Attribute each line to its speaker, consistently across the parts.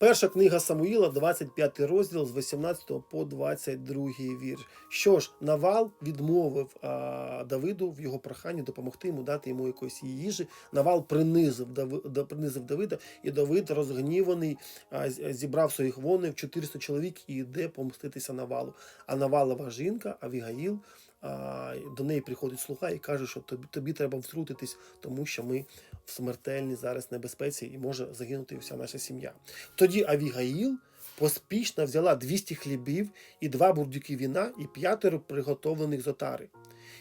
Speaker 1: Перша книга Самуїла, 25 розділ з 18 по 22 вірш. Що ж, Навал відмовив а, Давиду в його проханні допомогти йому дати йому якоїсь їжі. Навал принизив, Дави, принизив Давида, і Давид, розгніваний, а, зібрав своїх воїнів 400 чоловік і йде помститися Навалу. А Навалова жінка, Авігаїл, а, до неї приходить слуга і каже, що тобі, тобі треба втрутитись, тому що ми в смертельній зараз небезпеці і може загинути вся наша сім'я. Тоді Авігаїл поспішно взяла 200 хлібів і два бурдюки віна, і п'ятеро приготовлених з отари,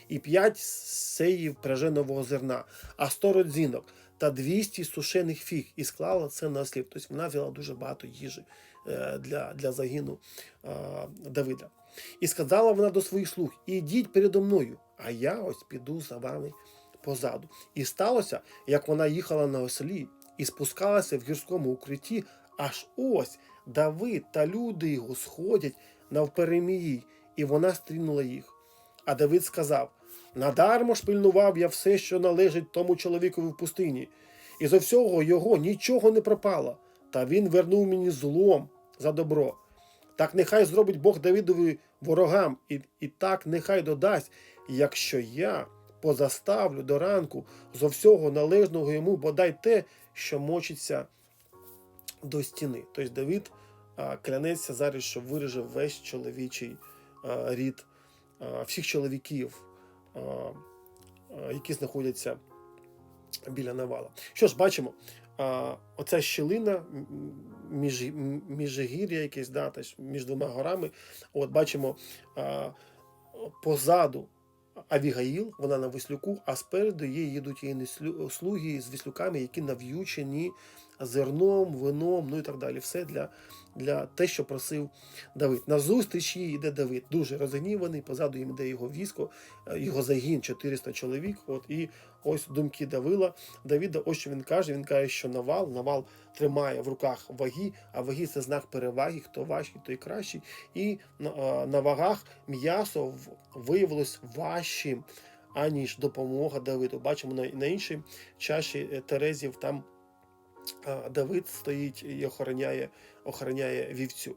Speaker 1: і п'ять сеїв праженого зерна, а 100 родзинок та 200 сушених фіг, і склала це на слів. Тобто вона взяла дуже багато їжі е, для, для загину Давида. І сказала вона до своїх слуг: ідіть передо мною, а я ось піду за вами позаду. І сталося, як вона їхала на ослі і спускалася в гірському укритті, аж ось Давид та люди його сходять навперемії, і вона стрінула їх. А Давид сказав: Надармо ж пильнував я все, що належить тому чоловікові в пустині, і зо всього його нічого не пропало, та він вернув мені злом за добро. Так нехай зробить Бог Давидові ворогам, і, і так нехай додасть, якщо я позаставлю до ранку зо всього належного йому бодай те, що мочиться до стіни. Тобто Давид а, клянеться зараз, що виреже весь чоловічий а, рід а, всіх чоловіків, а, а, які знаходяться біля навала. Що ж, бачимо, оця щілина між, міжгір'я якесь, да, між двома горами. От бачимо а, позаду Авігаїл, вона на веслюку, а спереду її їдуть її слуги з веслюками, які нав'ючені зерном, вином, ну і так далі. Все для, для те, що просив Давид. На зустріч їй йде Давид, дуже розгніваний, позаду їм йде його військо, е, його загін 400 чоловік. От і ось думки Давила. Давіда, ось що він каже. Він каже, що навал, навал тримає в руках ваги, а ваги це знак переваги, хто важкий, той кращий. І на, на вагах м'ясо виявилось важчим, аніж допомога Давиду. Бачимо на, на іншій чаші е, Терезів там Давид стоїть і охороняє, охороняє вівцю.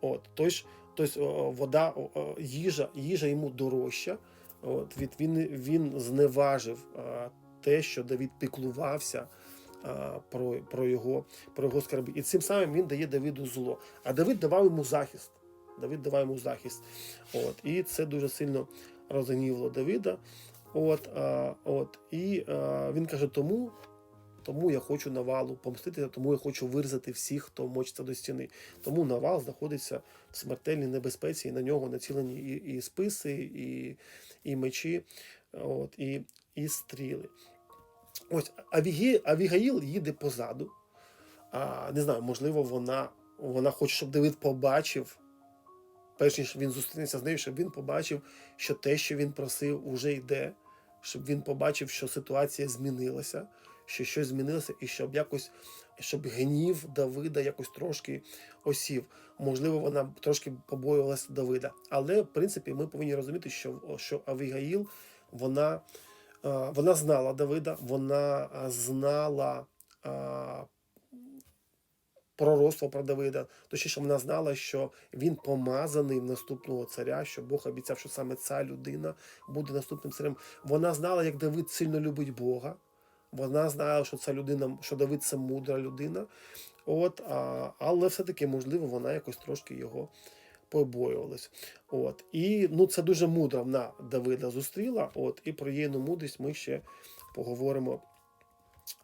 Speaker 1: От, тож, тож о, вода, їжа, їжа йому дорожча. От, від, він, він зневажив те, що Давид піклувався про, про, його, про його скарби. І цим самим він дає Давиду зло. А Давид давав йому захист. Давид давав йому захист. От, і це дуже сильно розгнівало Давида. От, от, і він каже, тому тому я хочу навалу помститися, тому я хочу вирізати всіх, хто мочиться до стіни. Тому навал знаходиться в смертельній небезпеці, і на нього націлені і, і списи, і, і мечі, от, і, і стріли. Ось Авігаїл їде позаду. А, не знаю, можливо, вона, вона хоче, щоб Давид побачив, перш ніж він зустрінеться з нею, щоб він побачив, що те, що він просив, уже йде, щоб він побачив, що ситуація змінилася що щось змінилося, і щоб якось щоб гнів Давида якось трошки осів. Можливо, вона трошки побоювалася Давида. Але в принципі ми повинні розуміти, що, що Авігаїл вона, е, вона знала Давида, вона е, знала. е, Пророцтво про Давида, точніше, вона знала, що він помазаний в наступного царя, що Бог обіцяв, що саме ця людина буде наступним царем. Вона знала, як Давид сильно любить Бога. Вона знала, що ця людина, що Давид це мудра людина. От, а, але все-таки, можливо, вона якось трошки його побоювалась. От. І ну, це дуже мудро вона Давида зустріла. От, і про її мудрість ми ще поговоримо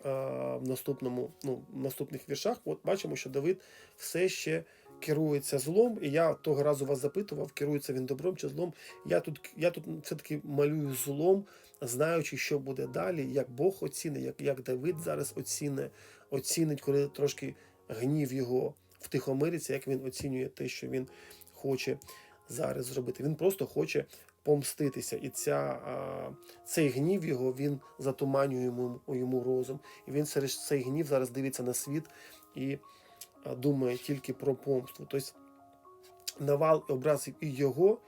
Speaker 1: а, в наступному, ну, в наступних віршах. От бачимо, що Давид все ще керується злом. І я того разу вас запитував, керується він добром чи злом. Я тут, я тут все-таки малюю злом, знаючи, що буде далі, як Бог оцінить, як, як Давид зараз оцінить, оцінить, коли трошки гнів його втихомириться, як він оцінює те, що він хоче зараз зробити. Він просто хоче помститися. І ця, цей гнів його він затуманює йому, йому розум. І він через цей гнів зараз дивиться на світ і думає тільки про помсту. Тобто Навал образив і його,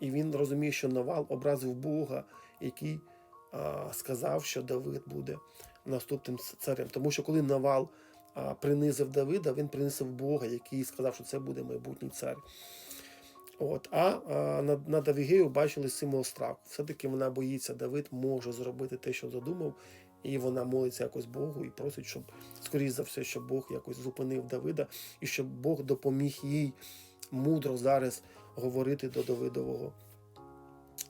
Speaker 1: і він розуміє, що Навал образив Бога, який сказав, що Давид буде наступним царем. Тому що коли Навал принизив Давида, він принизив Бога, який сказав, що це буде майбутній цар. От, а, а над, над бачили символ страху. Все-таки вона боїться, Давид може зробити те, що задумав, і вона молиться якось Богу і просить, щоб, скоріш за все, щоб Бог якось зупинив Давида, і щоб Бог допоміг їй мудро зараз говорити до Давидового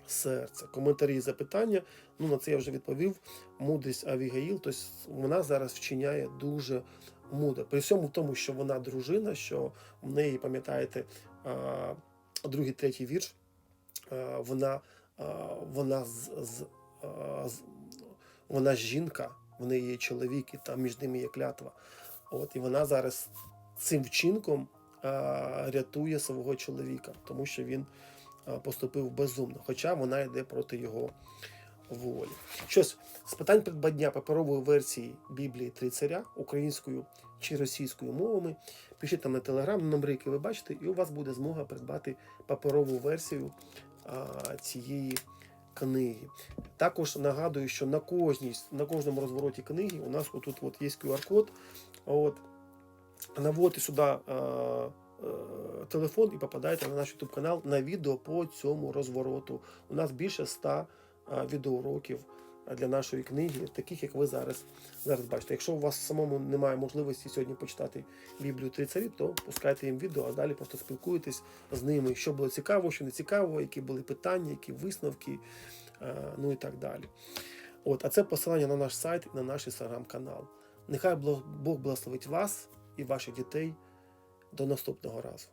Speaker 1: серця. Коментарі і запитання. Ну, на це я вже відповів. Мудрість Авігаїл, тобто вона зараз вчиняє дуже мудро. При всьому тому, що вона дружина, що в неї, пам'ятаєте, другий, третій вірш, вона, вона з, з, з- вона жінка, в неї є чоловік, і там між ними є клятва. От, і вона зараз цим вчинком рятує свого чоловіка, тому що він поступив безумно, хоча вона йде проти його волі. Щось з питань придбання паперової версії Біблії Три царя українською чи російською мовами. Пишіть там на телеграм, номери, які ви бачите, і у вас буде змога придбати паперову версію а, цієї книги. Також нагадую, що на кожній на кожному розвороті книги у нас отут от є QR-код. От, наводите сюди а, телефон і попадаєте на наш YouTube канал на відео по цьому розвороту. У нас більше 100 а, відеоуроків для нашої книги, таких як ви зараз, зараз бачите. Якщо у вас самому немає можливості сьогодні почитати Біблію три царі, то пускайте їм відео, а далі просто спілкуєтесь з ними, що було цікаво, що не цікаво, які були питання, які висновки, а, ну і так далі. От, а це посилання на наш сайт і на наш інстаграм-канал. Нехай Бог благословить вас і ваших дітей. До наступного разу.